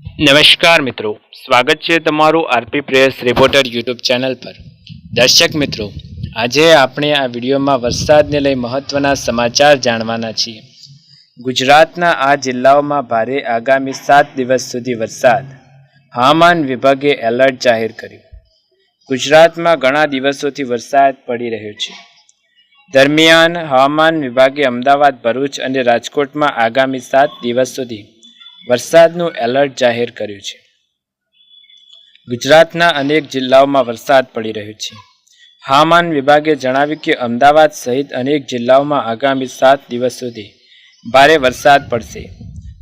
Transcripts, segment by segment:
નમસ્કાર મિત્રો. સ્વાગત છે તમારું RP prayers reporter YouTube channel પર. દર્શક મિત્રો, આજે આપણે આ વિડીયોમાં વરસાદને લઈ મહત્વના સમાચાર જાણવાના છીએ. ગુજરાતના આ જિલ્લાઓમાં ભારે આગામી સાત દિવસ સુધી વરસાદ. હવામાન વિભાગે એલર્ટ જાહેર કર્યું. ગુજરાતમાં ઘણા દિવસોથી વરસાદ પડી રહ્યો છે. દરમિયાન હવામાન વિભાગે અમદાવાદ, ભરૂચ અને રાજકોટમાં આગામી સાત દિવસ સુધી વરસાદનું એલર્ટ જાહેર કર્યું છે. ગુજરાતના અનેક જિલ્લાઓમાં વરસાદ પડી રહ્યો છે. હવામાન વિભાગે જણાવ્યું કે અમદાવાદ સહિત અનેક જિલ્લાઓમાં આગામી સાત દિવસ સુધી ભારે વરસાદ પડશે.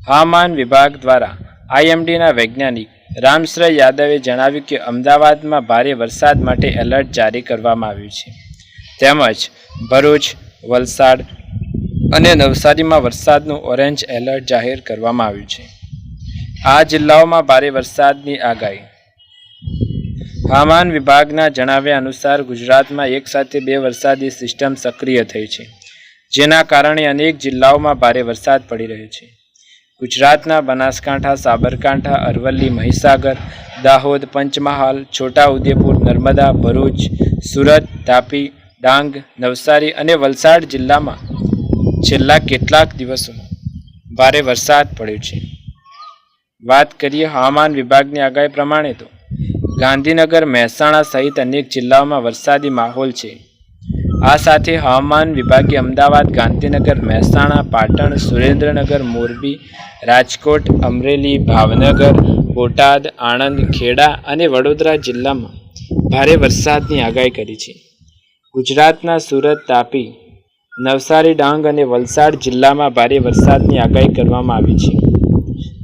હવામાન વિભાગ દ્વારા આઈએમડીના વૈજ્ઞાનિક રામશ્રય યાદવે જણાવ્યું કે અમદાવાદમાં ભારે વરસાદ માટે એલર્ટ જારી કરવામાં આવ્યું છે. તેમજ ભરૂચ, વલસાડ અને નવસારીમાં વરસાદનું ઓરેન્જ એલર્ટ જાહેર કરવામાં આવ્યું છે. આ જિલ્લાઓમાં ભારે વરસાદની આગાહી. હવામાન વિભાગના જણાવ્યા અનુસાર ગુજરાતમાં એકસાથે બે વરસાદી સિસ્ટમ સક્રિય થઈ છે, જેના કારણે અનેક જિલ્લાઓમાં ભારે વરસાદ પડી રહ્યો છે. ગુજરાતના બનાસકાંઠા, સાબરકાંઠા, અરવલ્લી, મહીસાગર, દાહોદ, પંચમહાલ, છોટાઉદેપુર, નર્મદા, ભરૂચ, સુરત, તાપી, ડાંગ, નવસારી અને વલસાડ જિલ્લામાં છેલ્લા કેટલાક દિવસોમાં ભારે વરસાદ પડ્યો છે. વાત કરીએ હવામાન વિભાગની આગાહી પ્રમાણે તો ગાંધીનગર, મહેસાણા સહિત અનેક જિલ્લાઓમાં વરસાદી માહોલ છે. આ સાથે હવામાન વિભાગે અમદાવાદ, ગાંધીનગર, મહેસાણા, પાટણ, સુરેન્દ્રનગર, મોરબી, રાજકોટ, અમરેલી, ભાવનગર, બોટાદ, આણંદ, ખેડા અને વડોદરા જિલ્લામાં ભારે વરસાદની આગાહી કરી છે. ગુજરાતના સુરત, તાપી, નવસારી, ડાંગ અને વલસાડ જિલ્લામાં ભારે વરસાદની આગાહી કરવામાં આવી છે.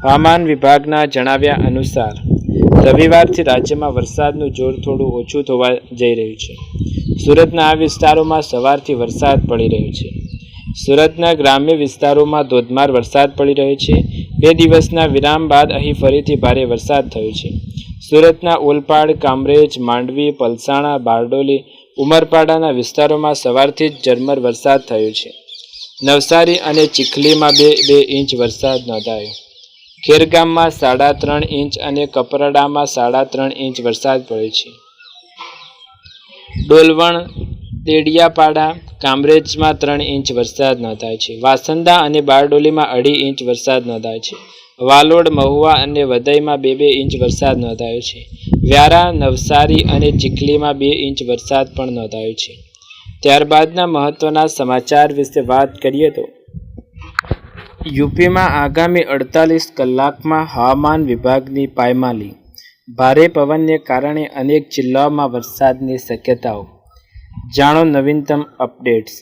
હવામાન વિભાગના જણાવ્યા અનુસાર, રવિવારથી રાજ્યમાં વરસાદનું જોર થોડું ઓછું થવા જઈ રહ્યું છે. સુરતના આ વિસ્તારોમાં સવારથી વરસાદ પડી રહ્યો છે. સુરતના ગ્રામ્ય વિસ્તારોમાં ધોધમાર વરસાદ પડી રહ્યો છે. બે દિવસના વિરામ બાદ અહીં ફરીથી ભારે વરસાદ થયો છે. સુરતના ઓલપાડ, કામરેજ, માંડવી, પલસાણા, બારડોલી, ઉમરપાડાના વિસ્તારોમાં સવારથી જ ઝરમર વરસાદ થયો છે. નવસારી અને ચીખલીમાં બે બે ઇંચ વરસાદ નોંધાયો. ખેરગામમાં સાડા ત્રણ ઇંચ અને કપરાડામાં સાડા ત્રણ ઇંચ વરસાદ પડ્યો છે. ડોલવણ દેડિયાપાડા કામરેજમાં ત્રણ ઇંચ વરસાદ નોંધાય છે. વાસંદા અને બારડોલીમાં અઢી ઇંચ વરસાદ નોંધાય છે. વાલોડ, મહુવા અને વદઈમાં બે બે ઇંચ વરસાદ નોંધાયો છે. વ્યારા, નવસારી અને ચીખલીમાં બે ઇંચ વરસાદ પણ નોંધાયો છે. ત્યારબાદના મહત્વના સમાચાર વિશે વાત કરીએ તો યુપીમાં આગામી અડતાલીસ કલાકમાં હવામાન વિભાગની પાયમાલી. ભારે પવનને કારણે અનેક જિલ્લાઓમાં વરસાદની શક્યતાઓ. જાણો નવીનતમ અપડેટ્સ.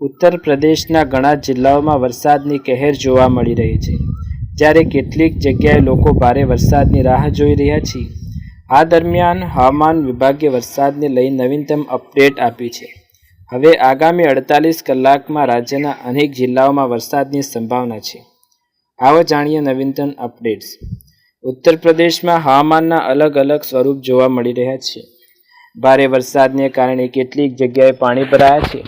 ઉત્તર પ્રદેશના ઘણા જિલ્લાઓમાં વરસાદની કહેર જોવા મળી રહી છે. જ્યારે કેટલીક જગ્યાએ લોકો ભારે વરસાદની રાહ જોઈ રહ્યા છે. આ દરમિયાન હવામાન વિભાગે વરસાદને લઈ નવીનતમ અપડેટ આપી છે. હવે આગામી અડતાલીસ કલાકમાં રાજ્યના અનેક જિલ્લાઓમાં વરસાદની સંભાવના છે. આવો જાણીએ નવીનતમ અપડેટ્સ. ઉત્તર પ્રદેશમાં હવામાનના અલગ અલગ સ્વરૂપ જોવા મળી રહ્યા છે. ભારે વરસાદને કારણે કેટલીક જગ્યાએ પાણી ભરાયા છે.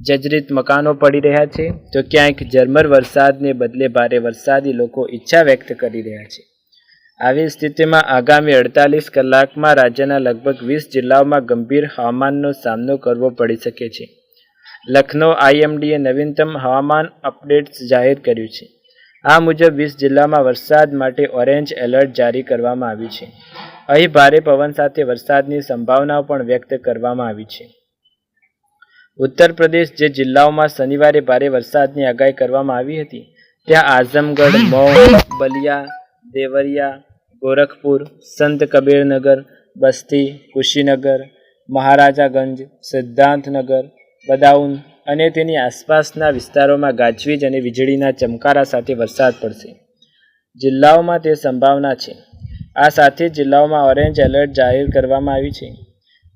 જજરીત મકાનો પડી રહ્યા છે. તો ક્યાંક ઝરમર વરસાદને બદલે ભારે વરસાદી લોકો ઈચ્છા વ્યક્ત કરી રહ્યા છે. આવી સ્થિતિમાં આગામી અડતાલીસ કલાકમાં રાજ્યના લગભગ વીસ જિલ્લાઓમાં ગંભીર હવામાનનો સામનો કરવો પડી શકે છે. લખનૌ આઈએમડીએ નવીનતમ હવામાન અપડેટ્સ જાહેર કર્યું છે. આ મુજબ વીસ જિલ્લામાં વરસાદ માટે ઓરેન્જ એલર્ટ જારી કરવામાં આવ્યું છે. અહીં ભારે પવન સાથે વરસાદની સંભાવનાઓ પણ વ્યક્ત કરવામાં આવી છે. ઉત્તર પ્રદેશ જે જિલ્લાઓમાં શનિવારે ભારે વરસાદની આગાહી કરવામાં આવી હતી, ત્યાં આઝમગઢ મઉ બલિયા, દેવરિયા ગોરખપુર, સંત કબીરનગર, બસ્તી, કુશીનગર, મહારાજાગંજ સિદ્ધાંતનગર બદાઉન અને તેની આસપાસના વિસ્તારોમાં ગાજવીજ અને વીજળીના ચમકારા સાથે વરસાદ પડશે. જિલ્લાઓમાં તે સંભાવના છે. આ સાથે જિલ્લાઓમાં ઓરેન્જ એલર્ટ જાહેર કરવામાં આવી છે.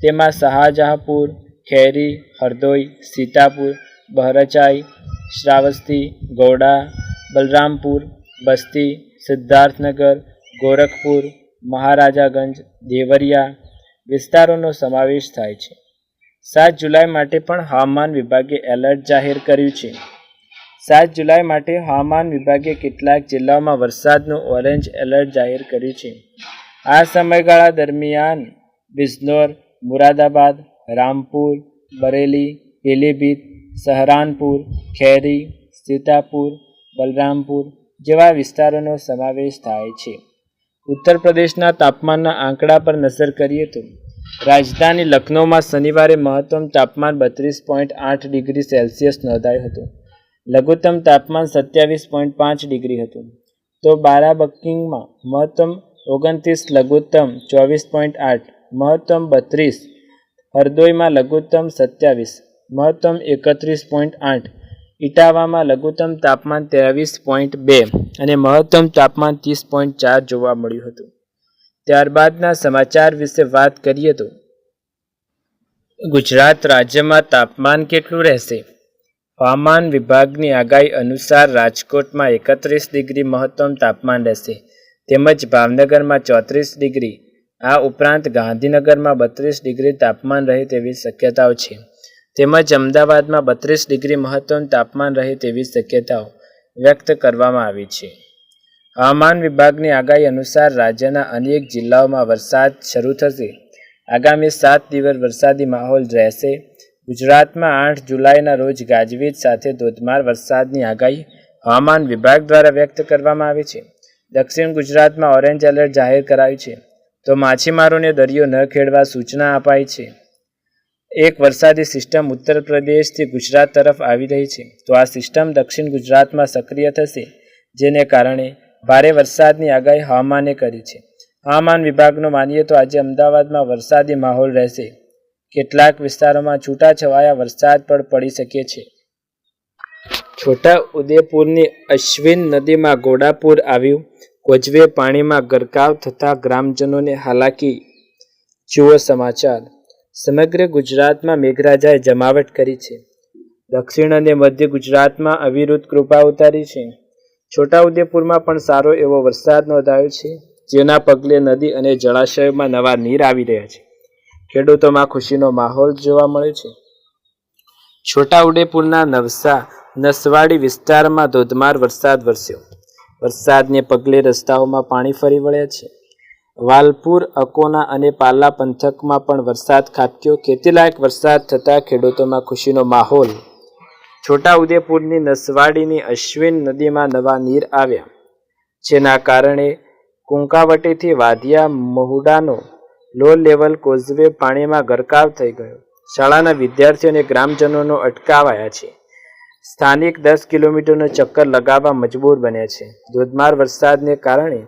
તેમાં શાહજહાંપુર, ખેરી, હરદોઈ, સીતાપુર, બહરચાઈ, શ્રાવસ્તી, ગૌડા, બલરામપુર, બસ્તી, સિદ્ધાર્થનગર ગોરખપુર, મહારાજાગંજ, દેવરિયા વિસ્તારોનો સમાવેશ થાય છે. સાત જુલાઈ માટે પણ હવામાન વિભાગે એલર્ટ જાહેર કર્યું છે. સાત જુલાઈ માટે હવામાન વિભાગે કેટલાક જિલ્લાઓમાં વરસાદનું ઓરેન્જ એલર્ટ જાહેર કર્યું છે. આ સમયગાળા દરમિયાન બિજનોર મુરાદાબાદ, રામપુર, બરેલી, પીલીભીત, સહરાનપુર, ખેરી, સીતાપુર, બલરામપુર જેવા વિસ્તારોનો સમાવેશ થાય છે. ઉત્તર પ્રદેશના તાપમાનના આંકડા પર નજર કરીએ તો રાજધાની લખનૌમાં શનિવારે મહત્તમ તાપમાન બત્રીસ પોઈન્ટ આઠ ડિગ્રી સેલ્સિયસ નોંધાયું હતું. લઘુત્તમ તાપમાન સત્યાવીસ પોઈન્ટ પાંચ ડિગ્રી હતું. તો બારાબંકીમાં મહત્તમ ઓગણત્રીસ, લઘુત્તમ ચોવીસ પોઈન્ટ આઠ, મહત્તમ બત્રીસ, હરદોઈમાં લઘુત્તમ સત્યાવીસ, મહત્તમ એકત્રીસ પોઈન્ટ આઠ ઇટાવામાં લઘુત્તમ તાપમાન ત્રેવીસ પોઈન્ટ બે અને મહત્તમ તાપમાન ત્રીસ પોઈન્ટ ચાર જોવા મળ્યું હતું. ત્યારબાદના સમાચાર વિશે વાત કરીએ તો, ગુજરાત રાજ્યમાં તાપમાન કેટલું રહેશે? હવામાન વિભાગની આગાહી અનુસાર રાજકોટમાં એકત્રીસ ડિગ્રી મહત્તમ તાપમાન રહેશે, તેમજ ભાવનગરમાં ચોત્રીસ ડિગ્રી, આ ઉપરાંત ગાંધીનગરમાં બત્રીસ ડિગ્રી તાપમાન રહે તેવી શક્યતાઓ છે. તેમજ અમદાવાદમાં બત્રીસ ડિગ્રી મહત્તમ તાપમાન રહે તેવી શક્યતાઓ વ્યક્ત કરવામાં આવી છે. હવામાન વિભાગની આગાહી અનુસાર રાજ્યના અનેક જિલ્લાઓમાં વરસાદ શરૂ થશે. આગામી સાત દિવસ વરસાદી માહોલ રહેશે. ગુજરાતમાં આઠ જુલાઈના રોજ ગાજવીજ સાથે ધોધમાર વરસાદની આગાહી હવામાન વિભાગ દ્વારા વ્યક્ત કરવામાં આવી છે. દક્ષિણ ગુજરાતમાં ઓરેન્જ એલર્ટ જાહેર કરાયું છે. તો માછીમારોને દરિયો ન ખેડવા સૂચના અપાઈ છે. એક વરસાદી સિસ્ટમ ઉત્તર પ્રદેશથી ગુજરાત તરફ આવી રહી છે. તો આ સિસ્ટમ દક્ષિણ ગુજરાતમાં સક્રિય થશે, જેને કારણે ભારે વરસાદની આગાહી હવામાને કરી છે. હવામાન વિભાગનો માનીએ તો આજે અમદાવાદમાં વરસાદી માહોલ રહેશે. કેટલાક વિસ્તારોમાં છૂટાછવાયા વરસાદ પણ પડી શકે છે. છોટા ઉદેપુરની અશ્વિન નદીમાં ઘોડાપુર આવ્યું. કોજવે પાણીમાં ગરકાવ થતા ગ્રામજનોને હાલાકી. જુઓ સમાચાર. સમગ્ર ગુજરાતમાં મેઘરાજાએ જમાવટ કરી છે. દક્ષિણ અને મધ્ય ગુજરાતમાં અવિરુદ્ધ કૃપા ઉતારી છે. છોટાઉદેપુરમાં પણ સારો એવો વરસાદ નોંધાયો છે, જેના પગલે નદી અને જળાશયોમાં નવા નીર આવી રહ્યા છે. ખેડૂતોમાં ખુશીનો માહોલ જોવા મળે છે. છોટાઉદેપુરના નવસા, નસવાડી વિસ્તારમાં ધોધમાર વરસાદ વરસ્યો. વરસાદને પગલે રસ્તાઓમાં પાણી ફરી વળ્યા છે. વાલપુર, અકોના અને પાલા પંથકમાં પણ વરસાદ ખાબક્યો. ખેતીલાયક વરસાદ થતાં ખેડૂતોમાં ખુશીનો માહોલ. છોટાઉદેપુરની નસવાડીની અશ્વિન નદીમાં નવા નીર આવ્યા, જેના કારણે કુંકાવટીથી વાધિયા મહુડાનો લો લેવલ કોઝવે પાણીમાં ગરકાવ થઈ ગયો. શાળાના વિદ્યાર્થીઓ અને ગ્રામજનોનો અટકાવાયા છે. સ્થાનિક દસ કિલોમીટરનો ચક્કર લગાવવા મજબૂર બન્યા છે. ધોધમાર વરસાદને કારણે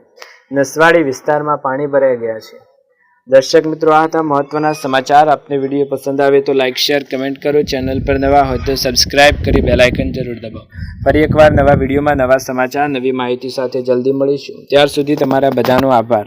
નસવાડી વિસ્તારમાં પાણી ભરાઈ ગયા છે. દર્શક મિત્રો, આ હતા મહત્વના સમાચાર. આપને વીડિયો પસંદ આવે તો લાઇક શેર કમેન્ટ કરો. ચેનલ પર નવા હોય તો સબસ્ક્રાઇબ કરી બેલાઇકન જરૂર દબાવો. ફરી એકવાર નવા વિડીયોમાં નવા સમાચાર, નવી માહિતી સાથે જલ્દી મળીશું. ત્યાર સુધી તમારા બધાનો આભાર.